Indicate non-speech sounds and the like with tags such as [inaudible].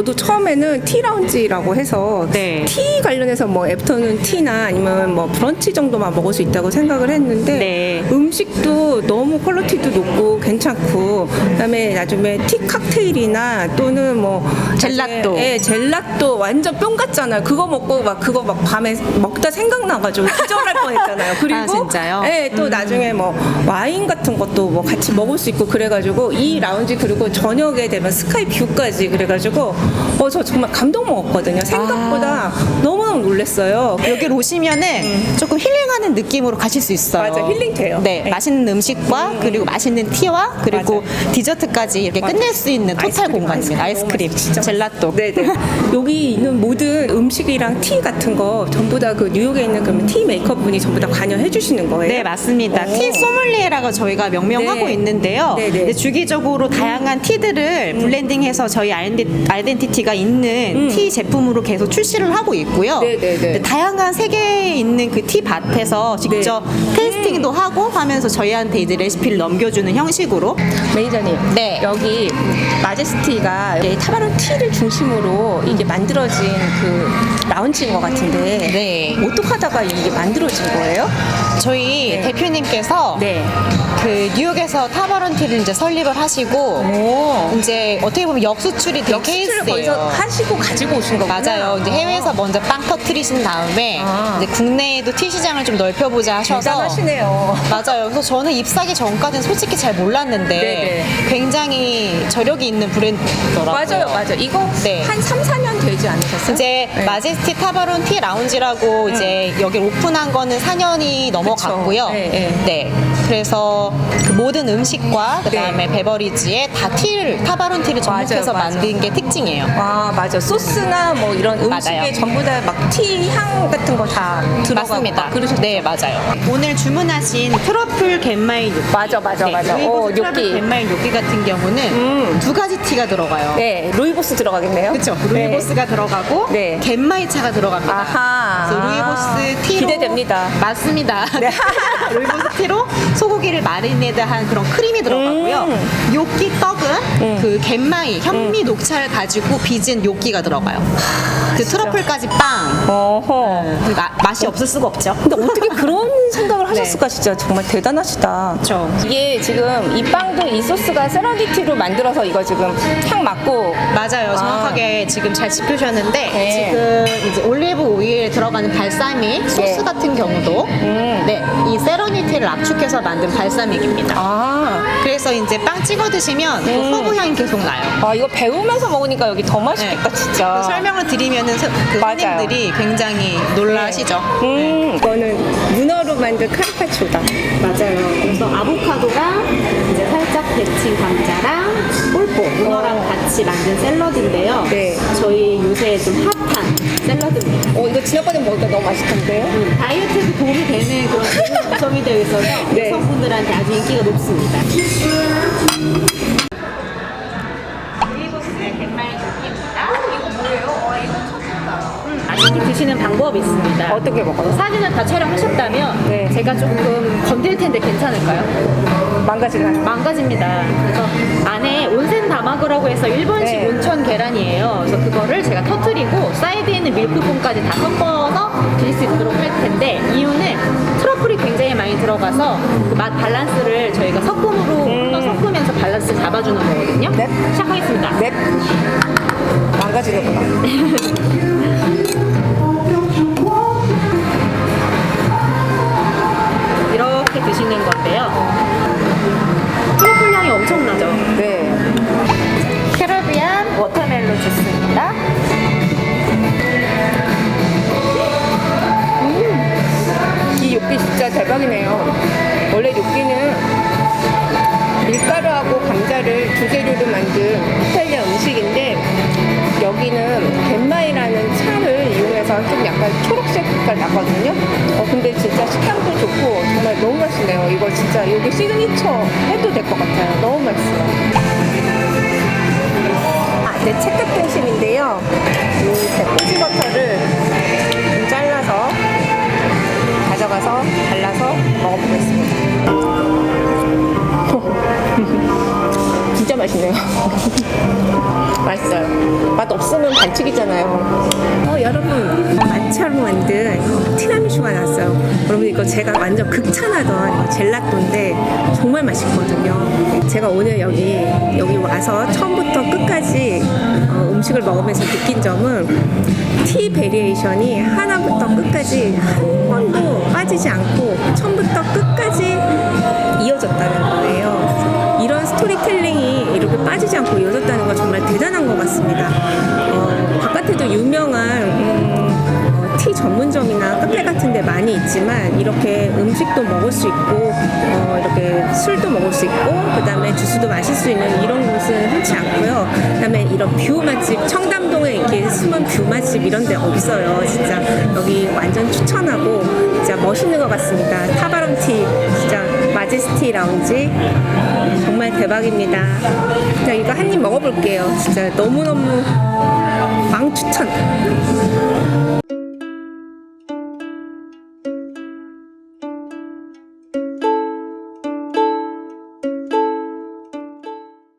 저도 처음에는 티 라운지라고 해서 네. 티 관련해서 뭐 애프터눈 티나 아니면 뭐 브런치 정도만 먹을 수 있다고 생각을 했는데 네. 음식도 너무 퀄리티도 높고 괜찮고 그다음에 나중에 티 칵테일이나 또는 뭐 젤라또. 예, 젤라또 완전 뿅 같잖아요. 그거 먹고 막 그거 막 밤에 먹다 생각나가지고 기절할 뻔했잖아요. [laughs] 그리고 아, 진짜요? 예, 또 나중에 뭐 와인 같은 것도 뭐 같이 먹을 수 있고 그래가지고 이 라운지 그리고 저녁에 되면 스카이 뷰까지 그래가지고 어 저 정말 감동 먹었거든요. 생각보다 너무너무 놀랐어요. 여기로 오시면은 조금 힐링하는 느낌으로 가실 수 있어요. 맞아, 힐링 돼요. 네, 네. 맛있는 음식과 그리고 맛있는 티와 그리고 디저트까지 이렇게 맞아. 끝낼 수 있는 토탈 아이스크림, 공간입니다. 아이스크림 아이스크림, 진짜 젤라또. 네네. 여기 있는 모든 음식이랑 티 같은 거 전부 다 그 뉴욕에 있는 그러면 티 메이크업 분이 전부 다 관여해 주시는 거예요? 네, 맞습니다. 오. 티 소믈리에라고 저희가 명명하고 네. 있는데요. 네, 네. 이제 주기적으로 다양한 티들을 블렌딩해서 저희 아이덴티, 아이덴티티가 있는 티 제품으로 계속 출시를 하고 있고요. 음. 네, 네, 네. 다양한 세계에 있는 그 티 밭에서 직접 네. 테이스팅도 하고 하면서 저희한테 이제 레시피를 넘겨주는 형식으로 매니저님, 네. 여기 마제스티가 타바론 티를 중심으로 이게 만들어진 그 라운지인 것 같은데 네. 어떻게 하다가 이게 만들어진 거예요? 저희 네. 대표님께서 네. 그 뉴욕에서 타바론 티를 이제 설립을 하시고 오. 이제 어떻게 보면 역수출이 된 역수출 을 거기서 케이스예요. 하시고 가지고 오신 거구나. 맞아요. 이제 해외에서 먼저 빵 터트리신 다음에 아. 이제 국내에도 티 시장을 좀 넓혀보자 하셔서 대단하시네요. 맞아요. 그래서 저는 입사기 전까지는 솔직히 잘 몰랐는데 네네. 굉장히 저력이 있는 브랜드더라고요. 맞아요, 맞아요. 이거 네. 한 3, 4년 되지 않으셨어요? 이제 네. 마제스티 타바론 티 라운지라고 이제 여기 오픈한 거는 4년이 넘어갔고요. 네, 네. 네. 그래서 그 모든 음식과 그다음에 네. 베버리지에 다 티를 타바론 티를 접목해서 맞아요, 맞아요. 만든 게 특징이에요. 아 맞아 소스나 뭐 이런 음식에 맞아요. 전부 다 막 티 향 같은 거 다 들어가고 맞습니다. 막 그러셨죠? 네, 맞아요. 오늘 주문하신 트러플 갯마일 요끼. 맞아 맞아 네, 맞아 루이보스 오, 트러플 요끼 갯마일 요끼 같은 경우는 음. 두 가지 티가 들어가요. 네 루이보스 들어가겠네요 그렇죠. 네. 루이보스가 들어가고 네. 갯마이 차가 들어갑니다. 아하 그래서 루이보스 됩니다 맞습니다. [laughs] 네. 루이보스 티로 소고기를 마리네드한 그런 크림이 들어가고요. 음. 요끼 떡은 그 갯마이 현미 녹차를 가지고 빚은 요끼가 들어가요. 그 트러플까지 빵. 어허 그 마- 맛이 없을 수가 없죠. 근데 어떻게 그런 [laughs] 생각을 하셨을까 진짜 정말 대단하시다 그렇죠. 이게 지금 이 빵도 이 소스가 세라디티로 만들어서 이거 지금 향 맡고 맞아요. 정확하게 지금 잘 짚으셨는데 네. 지금 이제 올리브 오일에 들어가는 발사믹 소스 네. 같은 경우도 음. 네, 이 세러니티를 압축해서 만든 발사믹입니다. 아, 그래서 이제 빵 찍어 드시면 그 음. 허브 향이 계속 나요. 아 이거 배우면서 먹으니까 여기 더 맛있겠다 그 진짜 설명을 드리면은 서- 그 맞아요. 손님들이 굉장히 놀라시죠. 음 이거는 문어로 만든 카르파초다 맞아요. 그래서 아보카도랑 이제 살짝 데친 감자랑 폴포, 문어랑 같이 만든 샐러드인데요. 네. 저희 요새 좀 핫한 샐러드입니다. 어 이거 지난번에 먹으니까 너무 맛있던데요? 음, 다이어트에도 도움이 되는 그런 [laughs] 구성이 되어 있어서 네. 여성분들한테 아주 인기가 높습니다. 맛있게 드시는 방법이 있습니다. 어떻게 먹어요? 사진을 다 촬영하셨다면 네. 제가 조금 건들 텐데 괜찮을까요? 망가지나요? 망가집니다. 그래서 안에 온센 다마고라고 해서 일본식 네. 온천 계란이에요. 그래서 그거를 제가 터트리고 사이드에 있는 밀크폼까지 다 섞어서 드실 수 있도록 할 텐데 이유는 트러플이 굉장히 많이 들어가서 그 맛 밸런스를 저희가 섞음으로 또 섞으면서 밸런스 잡아주는 거거든요. 네. 시작하겠습니다. 넵 망가지는구나 [laughs] 대박이네요. 원래 요끼는 밀가루하고 감자를 두 재료로 만든 이탈리아 음식인데 여기는 겐마이라는 차를 이용해서 좀 약간 초록색 색깔 나거든요. 어, 근데 진짜 식감도 좋고 정말 너무 맛있네요. 이거 진짜 여기 시그니처 해도 될 것 같아요. 너무 맛있어요. 아, 네, 체크 등심인데요. 이 맛있네요. [laughs] 맛있어요. 맛 없으면 반칙이잖아요. 어, 여러분, 마차로 만든 티라미슈가 나왔어요. 여러분, 이거 제가 완전 극찬하던 젤라또인데 정말 맛있거든요. 제가 오늘 여기, 여기 와서 처음부터 끝까지 어, 음식을 먹으면서 느낀 점은 티 베리에이션이 하나부터 끝까지 한 번도 빠지지 않고 처음부터 끝까지 빠지지 않고 이어졌다는 건 정말 대단한 것 같습니다. 어, 바깥에도 유명한 음, 어, 티 전문점이나 카페 같은 데 많이 있지만 이렇게 음식도 먹을 수 있고 어, 이렇게 술도 먹을 수 있고 그 다음에 주스도 마실 수 있는 이런 곳은 흔치 않고요. 그 다음에 이런 뷰 맛집 청담동에 이렇게 숨은 뷰 맛집 이런 데 없어요. 진짜 여기 완전 추천하고 진짜 멋있는 것 같습니다. 타바론 티 진짜 마제스티 라운지 정말 대박입니다. 자 이거 한 입 먹어볼게요. 진짜 너무너무.